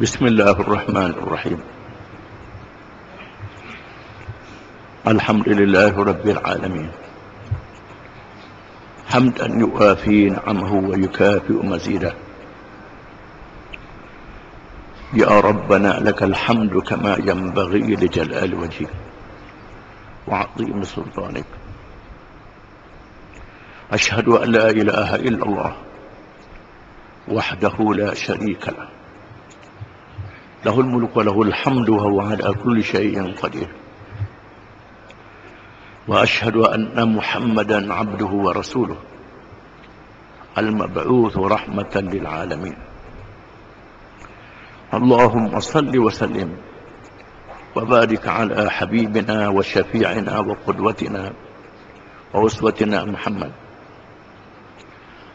بسم الله الرحمن الرحيم. الحمد لله رب العالمين. حمدا يوافي نعمه ويكافئ مزيده. يا ربنا لك الحمد كما ينبغي لجلال وجهك وعظيم سلطانك. أشهد أن لا إله إلا الله وحده لا شريك له. له الملك وله الحمد وهو على كل شيء قدير. وأشهد أن محمدا عبده ورسوله المبعوث رحمة للعالمين. اللهم صل وسلم وبارك على حبيبنا وشفيعنا وقدوتنا وأسوتنا محمد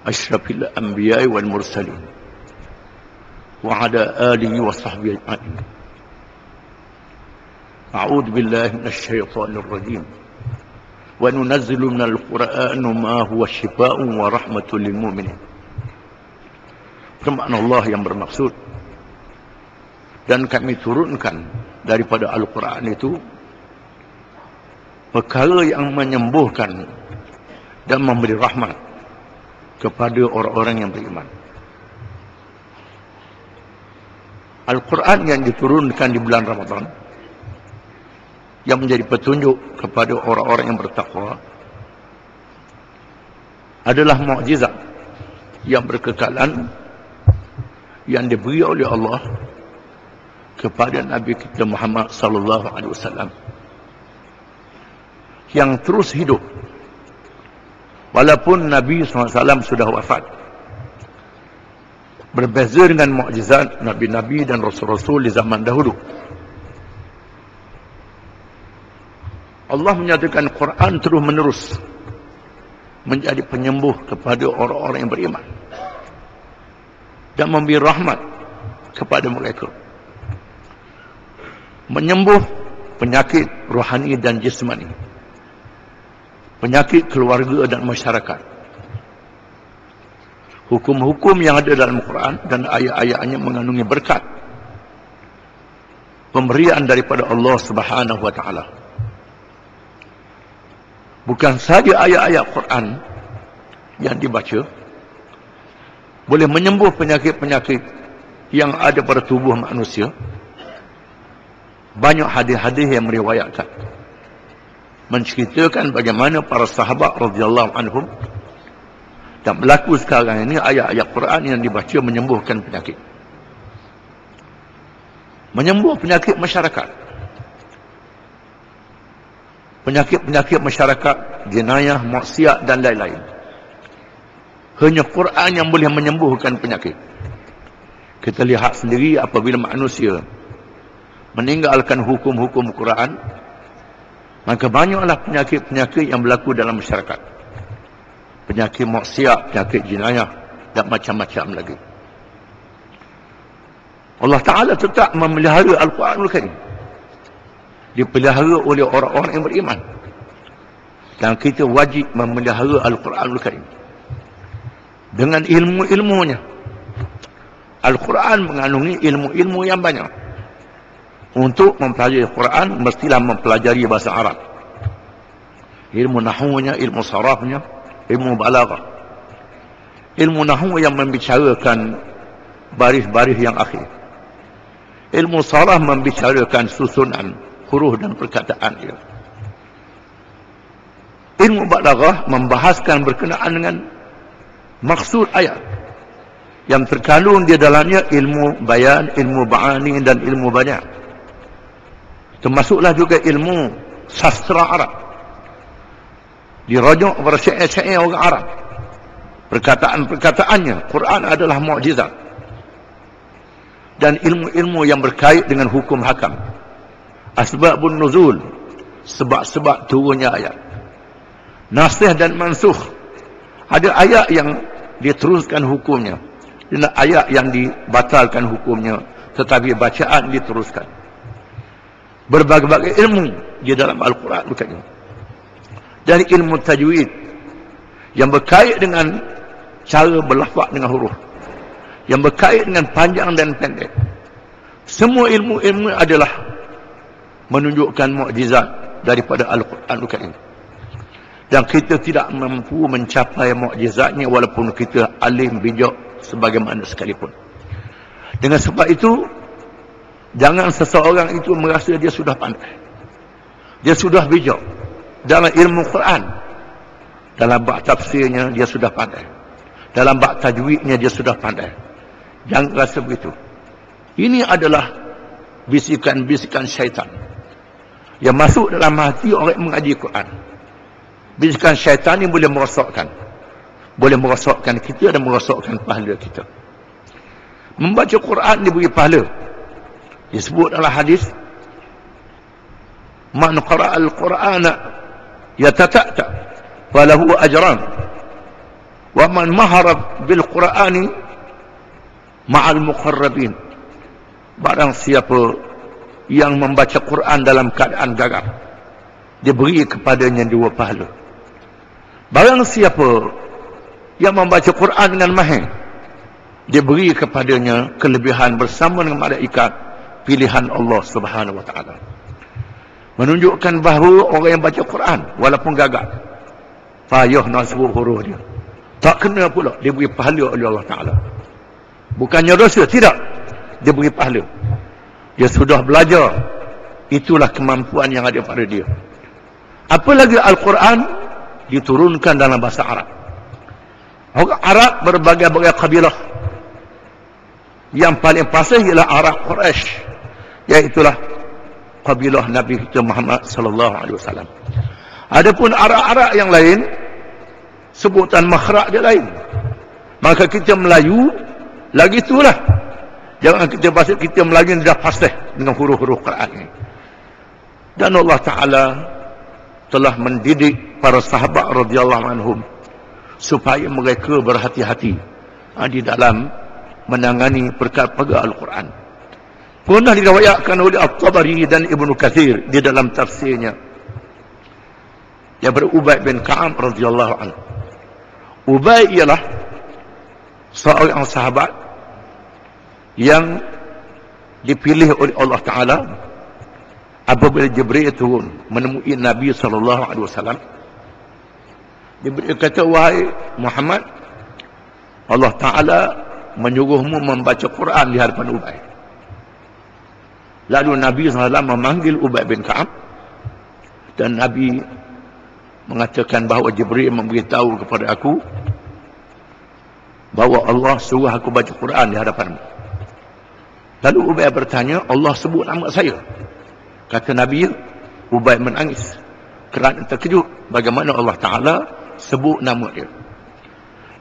أشرف الأنبياء والمرسلين. وعلى آله وصحبه أجمعين أعوذ بالله من الشيطان الرجيم وننزل من القرآن ما هو شفاء ورحمة للمؤمنين Firman Allah yang bermaksud dan kami turunkan daripada Al-Quran itu perkara yang menyembuhkan dan memberi rahmat kepada orang-orang yang beriman. Al-Quran yang diturunkan di bulan Ramadan yang menjadi petunjuk kepada orang-orang yang bertakwa adalah mukjizat yang berkekalan yang diberi oleh Allah kepada Nabi kita Muhammad sallallahu alaihi wasallam yang terus hidup. Walaupun Nabi SAW sudah wafat berbeza dengan mukjizat Nabi-Nabi dan Rasul-Rasul di zaman dahulu. Allah menyatakan Quran terus menerus menjadi penyembuh kepada orang-orang yang beriman dan memberi rahmat kepada mereka. Menyembuh penyakit rohani dan jasmani penyakit keluarga dan masyarakat hukum-hukum yang ada dalam Quran dan ayat-ayatnya mengandungi berkat. Pemberian daripada Allah Subhanahu wa taala. Bukan saja ayat-ayat Quran yang dibaca boleh menyembuh penyakit-penyakit yang ada pada tubuh manusia. Banyak hadis-hadis yang meriwayatkan menceritakan bagaimana para sahabat radhiyallahu anhum dan berlaku sekarang ini ayat-ayat Quran yang dibaca menyembuhkan penyakit. Menyembuh penyakit masyarakat. Penyakit-penyakit masyarakat jenayah, maksiat dan lain-lain. Hanya Quran yang boleh menyembuhkan penyakit. Kita lihat sendiri apabila manusia meninggalkan hukum-hukum Quran maka banyaklah penyakit-penyakit yang berlaku dalam masyarakat penyakit maksiat, penyakit jenayah dan macam-macam lagi. Allah Ta'ala tetap memelihara Al-Quranul Karim. Dipelihara oleh orang-orang yang beriman. Dan kita wajib memelihara Al-Quranul Karim. Dengan ilmu-ilmunya. Al-Quran mengandungi ilmu-ilmu yang banyak. Untuk mempelajari Al-Quran mestilah mempelajari bahasa Arab. Ilmu nahunya, ilmu sarafnya ilmu balaghah ilmu nahu yang membicarakan baris-baris yang akhir ilmu saraf membicarakan susunan huruf dan perkataan dia. Ilmu balaghah membahaskan berkenaan dengan maksud ayat yang terkandung di dalamnya ilmu bayan, ilmu ba'ani dan ilmu banyak. Termasuklah juga ilmu sastra Arab. Dirajuk kepada syair-syair orang Arab. Perkataan-perkataannya, Quran adalah mukjizat. Dan ilmu-ilmu yang berkait dengan hukum hakam. Asbabun nuzul sebab-sebab turunnya ayat. Nasih dan mansuh. Ada ayat yang diteruskan hukumnya. Dan ayat yang dibatalkan hukumnya tetapi bacaan diteruskan. Berbagai-bagai ilmu di dalam Al-Quran bukannya dan ilmu tajwid yang berkait dengan cara berlafaz dengan huruf yang berkait dengan panjang dan pendek. Semua ilmu-ilmu adalah menunjukkan mukjizat daripada Al-Quran Al-Karim. Dan kita tidak mampu mencapai mukjizatnya walaupun kita alim bijak sebagaimana sekalipun. Dengan sebab itu jangan seseorang itu merasa dia sudah pandai. Dia sudah bijak dalam ilmu Quran dalam bab tafsirnya dia sudah pandai. Dalam bab tajwidnya dia sudah pandai. Jangan rasa begitu. Ini adalah bisikan-bisikan syaitan. Yang masuk dalam hati orang mengaji Quran. Bisikan syaitan ini boleh merosakkan boleh merosakkan kita dan merosakkan pahala kita. Membaca Quran diberi pahala. Disebut dalam hadis man qara al-qur'ana yatata'ta falahu ajran. Wa man mahara bil qur'ani ma'al muqarrabin. Barang siapa yang membaca Quran dalam keadaan gagap diberi kepadanya dua pahala. Barang siapa yang membaca Quran dengan mahir diberi kepadanya kelebihan bersama dengan malaikat pilihan Allah Subhanahu wa taala menunjukkan bahawa orang yang baca Quran walaupun gagal payah nak sebut huruf dia. Tak kena pula dia beri pahala oleh Allah Ta'ala. Bukannya dosa tidak. Dia beri pahala. Dia sudah belajar. Itulah kemampuan yang ada pada dia. Apalagi Al-Quran? Diturunkan dalam bahasa Arab. Orang Arab berbagai-bagai kabilah. Yang paling fasih ialah Arab Quraisy. Iaitulah kabilah Nabi kita Muhammad sallallahu alaihi wasallam. Adapun arak-arak yang lain sebutan makhraj dia lain. Maka kita Melayu lagi itulah. Jangan kita bahasa kita Melayu dah fasih dengan huruf-huruf Quran ini. Dan Allah Taala telah mendidik para sahabat radhiyallahu anhum supaya mereka berhati-hati ha, di dalam menangani perkara-perkara Al-Quran. Pernah diriwayatkan oleh At-Tabari dan Ibnu Kathir di dalam tafsirnya. Yang berubay bin Ka'am radhiyallahu anhu. Ubay ialah seorang sahabat yang dipilih oleh Allah Taala apabila Jibril turun menemui Nabi wasallam. Jibril kata wahai Muhammad Allah Taala menyuruhmu membaca Quran di hadapan Ubay. Lalu Nabi SAW memanggil Ubay bin Ka'ab dan Nabi mengatakan bahawa Jibril memberitahu kepada aku bahawa Allah suruh aku baca Quran di hadapanmu. Lalu Ubay bertanya, Allah sebut nama saya. Kata Nabi, Ubay menangis kerana terkejut bagaimana Allah Ta'ala sebut nama dia.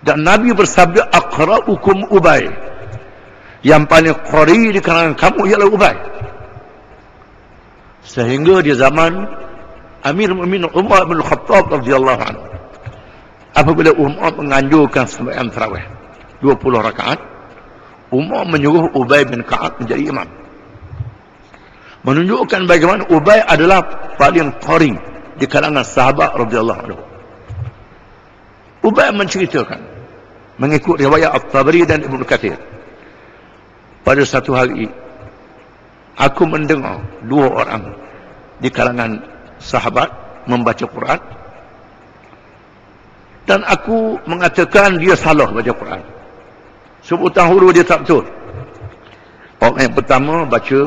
Dan Nabi bersabda, Aqra'ukum Ubay. Yang paling qari di kalangan kamu ialah Ubay. Sehingga di zaman Amir Mu'min Umar bin Khattab radhiyallahu anhu. Apabila Umar menganjurkan sembahyang tarawih 20 rakaat, Umar menyuruh Ubay bin Ka'ab menjadi imam. Menunjukkan bagaimana Ubay adalah paling qari di kalangan sahabat radhiyallahu anhu. Ubay menceritakan mengikut riwayat At-Tabari dan Ibnu Katsir. Pada satu hari aku mendengar dua orang di kalangan sahabat membaca Quran. Dan aku mengatakan dia salah baca Quran. Sebutan huruf dia tak betul. Orang yang pertama baca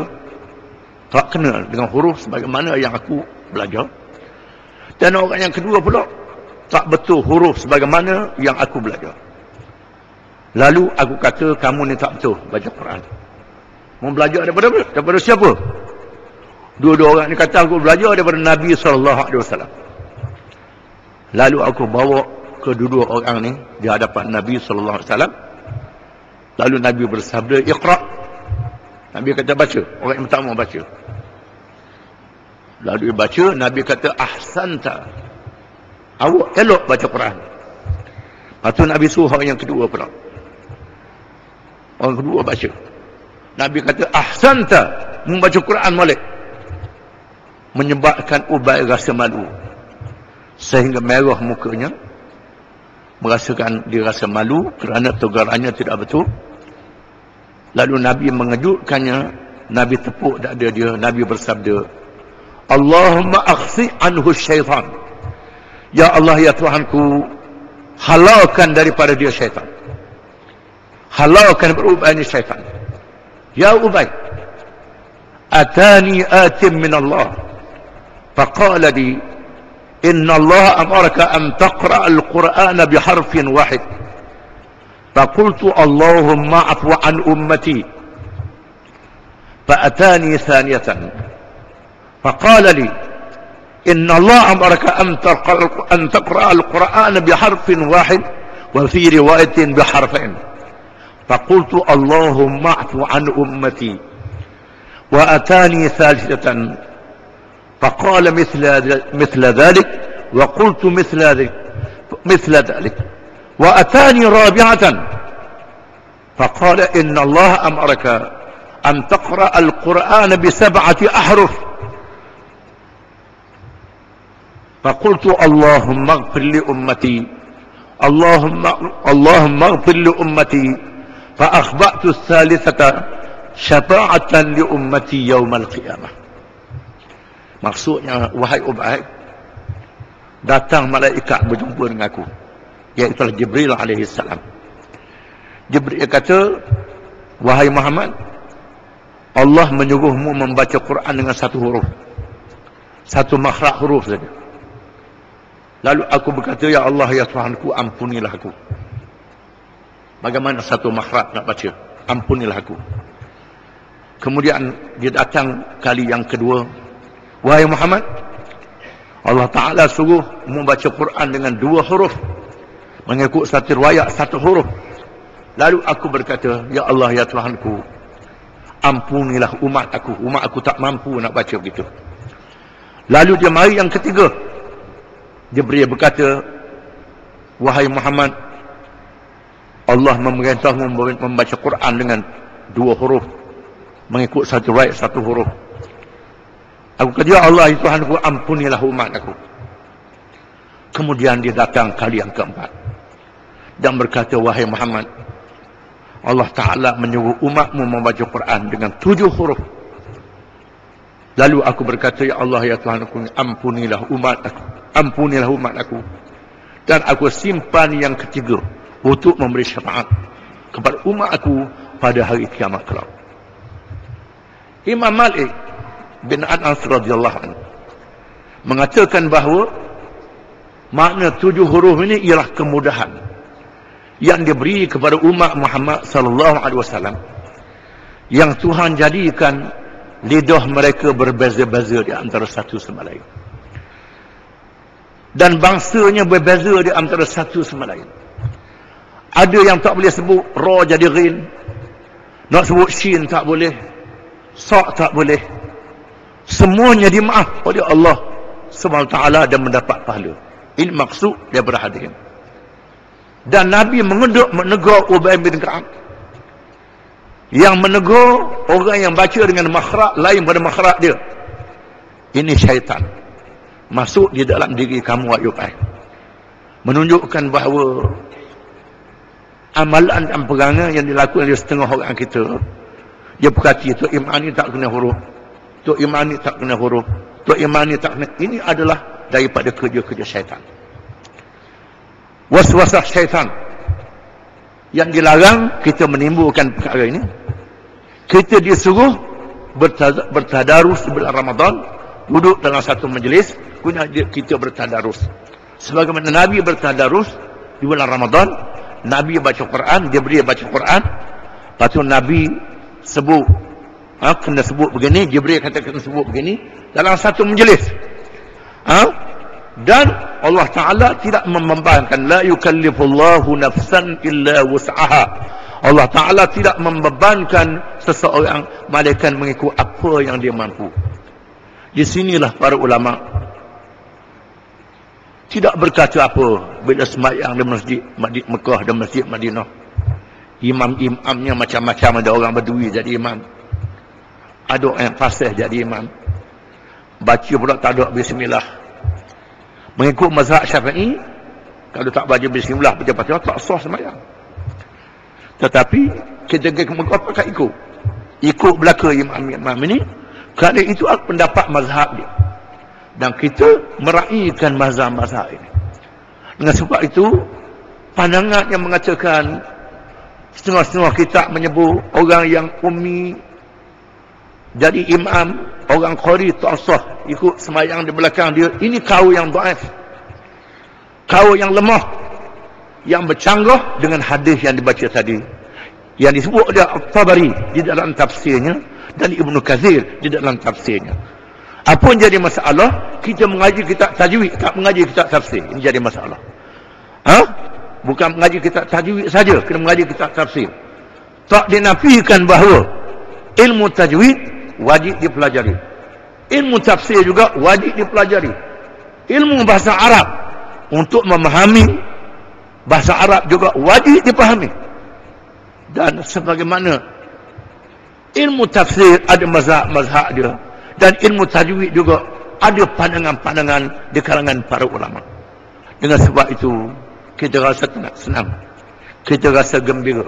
tak kenal dengan huruf sebagaimana yang aku belajar. Dan orang yang kedua pula tak betul huruf sebagaimana yang aku belajar. Lalu aku kata kamu ni tak betul baca Quran Mau belajar daripada? Daripada siapa? Dua-dua orang ni kata aku belajar daripada Nabi SAW. Lalu aku bawa kedua-dua orang ni di hadapan Nabi SAW. Lalu Nabi bersabda, Iqra' Nabi kata baca. Orang yang pertama baca. Lalu dia baca, Nabi kata, Ahsanta. Awak elok baca Quran. Lepas tu Nabi suruh orang yang kedua pula. Orang kedua baca. Nabi kata ahsanta membaca Quran Malik menyebabkan Ubay rasa malu sehingga merah mukanya merasakan dia rasa malu kerana tegarannya tidak betul lalu Nabi mengejutkannya Nabi tepuk dada dia. Nabi bersabda, Allahumma akhsi anhu syaitan. Ya Allah, ya Tuhanku, halalkan daripada dia syaitan. Halalkan berubah ini syaitan. يا أبي أتاني آت من الله. فقال لي إن الله أمرك أن تقرأ القرآن بحرف واحد. فقلت اللهم اعفو عن أمتي. فأتاني ثانية. فقال لي إن الله أمرك أن تقرأ القرآن بحرف واحد وفي رواية بحرفين. فقلت اللهم اعف عن أمتي وأتاني ثالثة. فقال مثل مثل ذلك وقلت مثل ذلك مثل ذلك. وأتاني رابعة. فقال إن الله أمرك أن تقرأ القرآن بسبعة أحرف. فقلت اللهم اغفر لأمتي اللهم اللهم اغفر لأمتي فأخبأت syafa'atan li ummati يوم qiyamah maksudnya wahai Ubaid datang malaikat berjumpa dengan aku iaitu Jibril alaihi salam. Jibril kata wahai Muhammad Allah menyuruhmu membaca Quran dengan satu huruf satu makhraj huruf saja. Lalu aku berkata ya Allah ya Tuhanku ampunilah aku Bagaimana satu makhraj nak baca? Ampunilah aku. Kemudian dia datang kali yang kedua. Wahai Muhammad, Allah Ta'ala suruh membaca Quran dengan dua huruf. Mengikut satu riwayat satu huruf. Lalu aku berkata, Ya Allah, Ya Tuhanku, ampunilah umat aku umat aku tak mampu nak baca begitu lalu dia mari yang ketiga dia beri berkata wahai Muhammad Allah memerintahmu membaca Quran dengan dua huruf mengikut satu right satu huruf aku kata ya Allah itu aku ampunilah umat aku kemudian dia datang kali yang keempat dan berkata wahai Muhammad Allah Ta'ala menyuruh umatmu membaca Quran dengan tujuh huruf. Lalu aku berkata, Ya Allah, Ya Tuhan aku, ampunilah umat aku. Ampunilah umat aku. Dan aku simpan yang ketiga untuk memberi syafaat kepada umat aku pada hari kiamat kelak. Imam Malik bin Anas radhiyallahu anhu mengatakan bahawa makna tujuh huruf ini ialah kemudahan yang diberi kepada umat Muhammad sallallahu alaihi wasallam yang Tuhan jadikan lidah mereka berbeza-beza di antara satu sama lain dan bangsanya berbeza di antara satu sama lain ada yang tak boleh sebut ra jadi ghin nak sebut shin tak boleh sa tak boleh. Semuanya dimaaf oleh Allah Subhanahu taala dan mendapat pahala. Ini maksud daripada hadis dan Nabi mengenduk menegur Ubay bin Ka'ab yang menegur orang yang baca dengan makhraj lain pada makhraj dia. Ini syaitan. Masuk di dalam diri kamu Ayub menunjukkan bahawa amalan dan perangai yang dilakukan oleh setengah orang kita. Dia berkata tu iman ni tak kena huruf. Tu iman ni tak kena huruf. Tu iman ni tak kena. Ini adalah daripada kerja-kerja syaitan. Waswasah syaitan yang dilarang kita menimbulkan perkara ini. Kita disuruh bertadarus bulan Ramadan duduk dalam satu majlis kita bertadarus. Sebagaimana Nabi bertadarus di bulan Ramadan Nabi baca Quran dia beri baca Quran. Lepas tu Nabi sebut ha, kena sebut begini Jibril kata kena sebut begini dalam satu majlis. Ha? dan Allah Taala tidak membebankan la yukallifullahu nafsan illa wus'aha. Allah Taala tidak membebankan seseorang malaikat mengikut apa yang dia mampu. Di sinilah para ulama tidak berkata apa. Bila sembahyang di masjid masjid Mekah dan masjid Madinah. Imam-imamnya macam-macam. Ada orang berdui jadi imam. Ada yang fasih jadi imam. Baca pula tak ada bismillah. Mengikut mazhab syafi'i kalau tak baca bismillah baca fatihah tak sah sembahyang. Tetapi kita apa tak ikut. Ikut belaka imam-imam ini kerana itu pendapat mazhab dia dan kita meraihkan mazhab-mazhab ini. Dengan sebab itu pandangan yang mengatakan setengah-setengah kita menyebut orang yang umi jadi imam orang khori tak sah ikut semayang di belakang dia ini kau yang daif. Kau yang lemah yang bercanggah dengan hadis yang dibaca tadi. Yang disebut oleh Al-Tabari di dalam tafsirnya dan Ibnu Kathir di dalam tafsirnya apa yang jadi masalah? Kita mengaji kitab tajwid tak mengaji kitab tafsir. Ini jadi masalah. Ha? bukan mengaji kitab tajwid saja. Kena mengaji kitab tafsir. Tak dinafikan bahawa ilmu tajwid wajib dipelajari. Ilmu tafsir juga wajib dipelajari. Ilmu bahasa Arab untuk memahami bahasa Arab juga wajib dipahami. Dan sebagaimana ilmu tafsir ada mazhab-mazhab dia dan ilmu tajwid juga ada pandangan-pandangan di kalangan para ulama. Dengan sebab itu kita rasa tenang senang. Kita rasa gembira.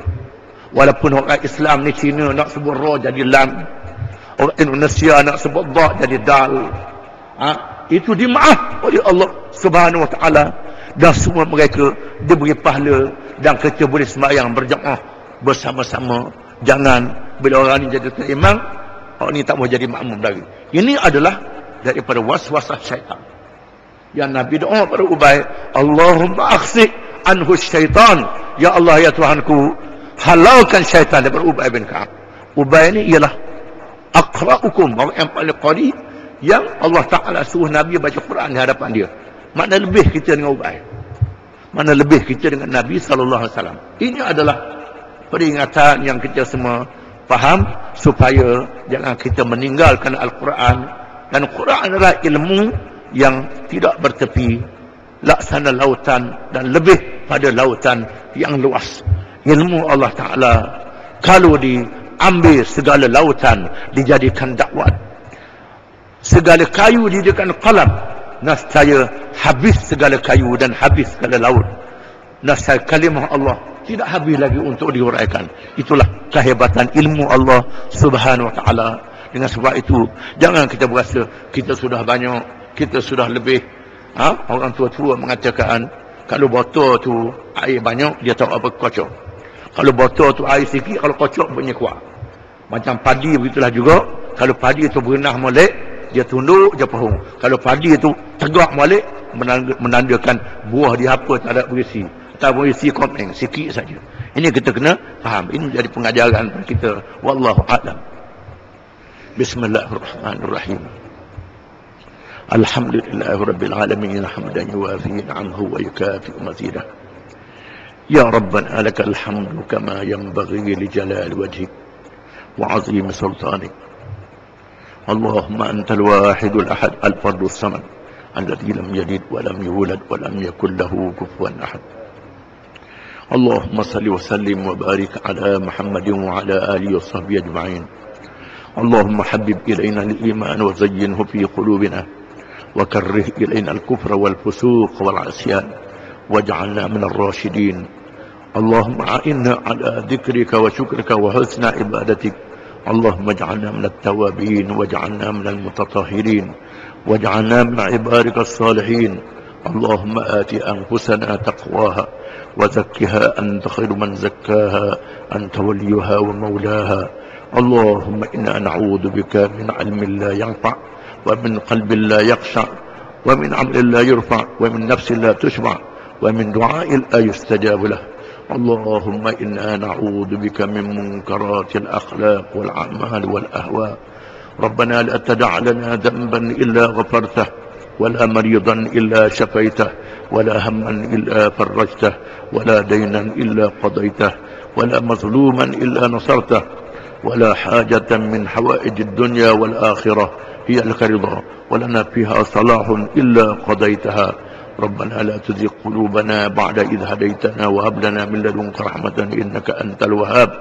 Walaupun orang Islam ni Cina nak sebut roh jadi lam. Orang Indonesia nak sebut dah jadi dal. Ha? itu dimaaf oleh Allah subhanahu wa ta'ala. Dan semua mereka diberi pahala dan kita boleh sembahyang berjamaah bersama-sama. Jangan bila orang ni jadi terimam orang ni tak mau jadi makmum lagi. Ini adalah daripada waswasah syaitan. Yang Nabi doa pada Ubay Allahumma akhsik anhu syaitan. Ya Allah ya Tuhanku halalkan syaitan daripada Ubay bin Ka'ab. Ubay ni ialah akra'ukum orang yang paling qari yang Allah Ta'ala suruh Nabi baca Quran di hadapan dia. Mana lebih kita dengan Ubay mana lebih kita dengan Nabi Sallallahu Alaihi Wasallam? Ini adalah peringatan yang kita semua faham? Supaya jangan kita meninggalkan Al-Quran. Dan Al-Quran adalah ilmu yang tidak bertepi laksana lautan dan lebih pada lautan yang luas. Ilmu Allah Ta'ala kalau diambil segala lautan dijadikan dakwat segala kayu dijadikan qalam nascaya habis segala kayu dan habis segala laut nascaya kalimah Allah tidak habis lagi untuk diuraikan. Itulah kehebatan ilmu Allah Subhanahu wa taala. Dengan sebab itu, jangan kita berasa kita sudah banyak, kita sudah lebih. Ha? Orang tua-tua mengatakan kalau botol tu air banyak, dia tahu apa kocok. Kalau botol tu air sikit, kalau kocok bunyi kuat. Macam padi begitulah juga. Kalau padi tu berenah molek, dia tunduk je pohon. Kalau padi tu tegak molek, menandakan buah dia apa tak ada berisi tak boleh si komen sikit saja ini kita kena faham ini jadi pengajaran kita wallahu a'lam bismillahirrahmanirrahim alhamdulillah rabbil alamin hamdan yuwafi anhu wa yukafi rabbana lakal hamdu kama yanbaghi li jalal wajhik wa azim sultanik اللهم أنت الواحد الأحد الفرد الصمد الذي لم يلد ولم يولد ولم يكن له كفوا أحد اللهم صل وسلم وبارك على محمد وعلى آله وصحبه أجمعين. اللهم حبب إلينا الإيمان وزينه في قلوبنا. وكره إلينا الكفر والفسوق والعصيان. واجعلنا من الراشدين. اللهم أعنا على ذكرك وشكرك وحسن عبادتك. اللهم اجعلنا من التوابين. واجعلنا من المتطهرين. واجعلنا من عبادك الصالحين. اللهم آت أنفسنا تقواها. وزكها أنت خير من زكاها أنت وليها ومولاها. اللهم إنا نعوذ بك من علم لا ينفع ومن قلب لا يخشع ومن عمل لا يرفع ومن نفس لا تشبع ومن دعاء لا يستجاب له. اللهم إنا نعوذ بك من منكرات الأخلاق والأعمال والأهواء. ربنا لا تدع لنا ذنبا إلا غفرته. ولا مريضا إلا شفيته ولا هما إلا فرجته ولا دينا إلا قضيته ولا مظلوما إلا نصرته ولا حاجة من حوائج الدنيا والآخرة هي لك رضا ولنا فيها صلاح إلا قضيتها. ربنا لا تزغ قلوبنا بعد إذ هديتنا وهب لنا من لدنك رحمة إنك أنت الوهاب.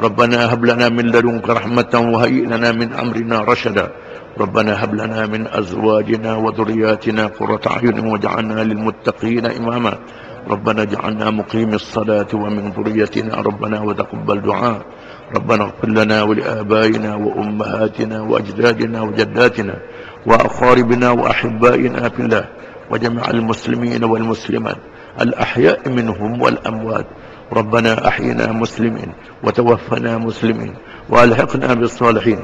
ربنا هب لنا من لدنك رحمة وهيئ لنا من أمرنا رشدا. ربنا هب لنا من أزواجنا وذرياتنا قرة أعين واجعلنا للمتقين إماما. ربنا اجعلنا مقيم الصلاة ومن ذريتنا. ربنا وتقبل دعاء. ربنا اغفر لنا ولآبائنا وأمهاتنا وأجدادنا وجداتنا وأقاربنا وأحبائنا في الله وجميع المسلمين والمسلمات. الأحياء منهم والأموات. ربنا أحينا مسلمين وتوفنا مسلمين وألحقنا بالصالحين.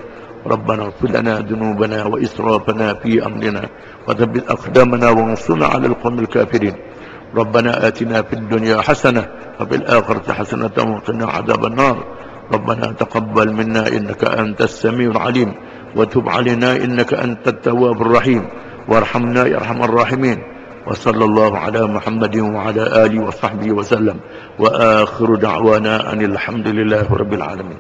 ربنا اغفر لنا ذنوبنا وإسرافنا في أمرنا وثبت أقدامنا وانصرنا على القوم الكافرين. ربنا آتنا في الدنيا حسنة وفي الآخرة حسنة وقنا عذاب النار. ربنا تقبل منا إنك أنت السميع العليم وتب علينا إنك أنت التواب الرحيم. وارحمنا يا أرحم الراحمين. وصلى الله على محمد وعلى آله وصحبه وسلم. وآخر دعوانا أن الحمد لله رب العالمين.